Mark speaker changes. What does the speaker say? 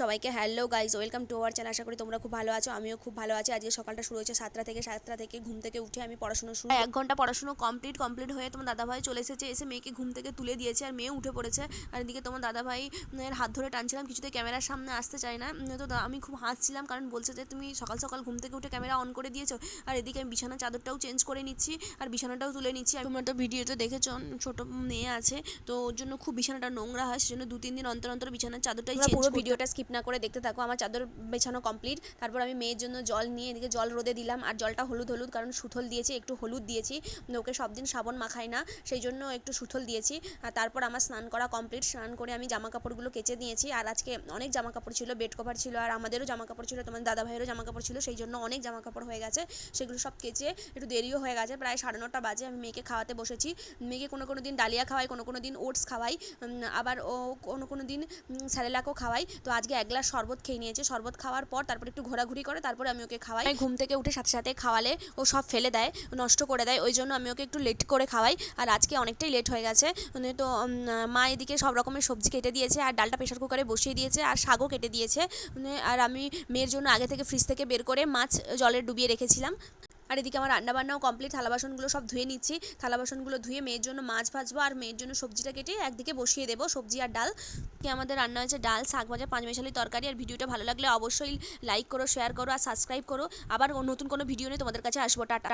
Speaker 1: সবাইকে hello guys welcome to our channel আশা করি তোমরা খুব ভালো আছো আমিও খুব ভালো আছি। আজকে সকালটা শুরু হয়েছে সাতটা থেকে সাতটা থেকে ঘুম থেকে উঠে আমি পড়াশোনা শুরু এক ঘণ্টা পড়াশোনা কমপ্লিট কমপ্লিট হয়ে তোমার দাদাভাই চলে এসেছে এসে মেয়েকে ঘুম থেকে তুলে দিয়েছে আর মেয়ে উঠে পড়েছে। আর এদিকে তোমার দাদাভাই এর হাত ধরে টানছিলাম কিছুতে ক্যামেরার সামনে আসতে চায় না। তো আমি খুব হাসছিলাম কারণ বলছে যে তুমি সকাল সকাল ঘুম থেকে উঠে ক্যামেরা অন করে দিয়েছ। আর এদিকে আমি বিছানার চাদরটাও চেঞ্জ করে নিচ্ছি আর বিছানাটাও তুলে নিচ্ছি। আর তোমরা তো ভিডিওতে দেখেছ ছোট মেয়ে আছে তো ওর জন্য খুব বিছানাটা নোংরা হয় সেজন্য দু তিন দিন অন্তর অন্তর বিছানার চাদরটাই
Speaker 2: পুরো
Speaker 1: ভিডিওটা স্কিপ না করে দেখতে থাকো। আমার চাদর বেছানো কমপ্লিট তারপর আমি মেয়ের জন্য জল নিয়ে এদিকে জল রোদে দিলাম। আর জলটা হলুদ হলুদ, কারণ সুথল দিয়েছি, একটু হলুদ দিয়েছি। ওকে সব দিন সাবন মাখাই না, সেই জন্য একটু সুথল দিয়েছি। আর তারপর আমার স্নান করা কমপ্লিট স্নান করে আমি জামা কাপড়গুলো কেচে নিয়েছি আর আজকে অনেক জামা কাপড় ছিল বেড কভার ছিল, আর আমাদেরও জামা কাপড় ছিল তোমার দাদা ভাইয়েরও জামা কাপড় ছিল, সেই জন্য অনেক জামা কাপড় হয়ে গেছে। সেগুলো সব কেচে একটু দেরিও হয়ে গেছে। প্রায় সাড়ে নটা বাজে, আমি মেয়েকে খাওয়াতে বসেছি। মেয়েকে কোনো কোনো দিন ডালিয়া খাওয়াই, কোনো কোনো দিন ওটস খাওয়াই। আবার ও কোনো কোনো দিন স্যারেলাকও খাওয়াই। তো আজকে এক গ্লাস শরবত খেয়ে নিয়েছে। শরবত খাওয়ার পর তারপর একটু ঘোরাঘুরি করে, তারপরে আমি ওকে খাওয়াই। ঘুম থেকে উঠে সাথে সাথে খাওয়ালে ও সব ফেলে দেয়, নষ্ট করে দেয়। ওই জন্য আমি ওকে একটু লেট করে খাওয়াই। আর আজকে অনেকটাই লেট হয়ে গেছে। মানে তো মা এদিকে সব রকমের সবজি কেটে দিয়েছে আর ডালটা প্রেশার কুকারে বসিয়ে দিয়েছে আর শাকও কেটে দিয়েছে। মানে আর আমি মেয়ের জন্য আগে থেকে ফ্রিজ থেকে বের করে মাছ জলে ডুবিয়ে রেখেছিলাম। আর এদিকে আমার রান্না বান্নাও কমপ্লিট থালা বাসনগুলো সব ধুয়ে নিচ্ছি। থালা বাসনগুলো ধুয়ে মেয়ের জন্য মাছ ভাজবো আর মেয়ের জন্য সবজিটা কেটে একদিকে বসিয়ে দেবো, সবজি আর ডাল। কি আমাদের রান্না হয়েছে ডাল, শাক ভাজা পাঁচ মেশালি তরকারি আর ভিডিওটা ভালো লাগলে অবশ্যই লাইক করো শেয়ার করো আর সাবস্ক্রাইব করো। আবার নতুন কোনো ভিডিও নিয়ে তোমাদের কাছে আসব, টাটা।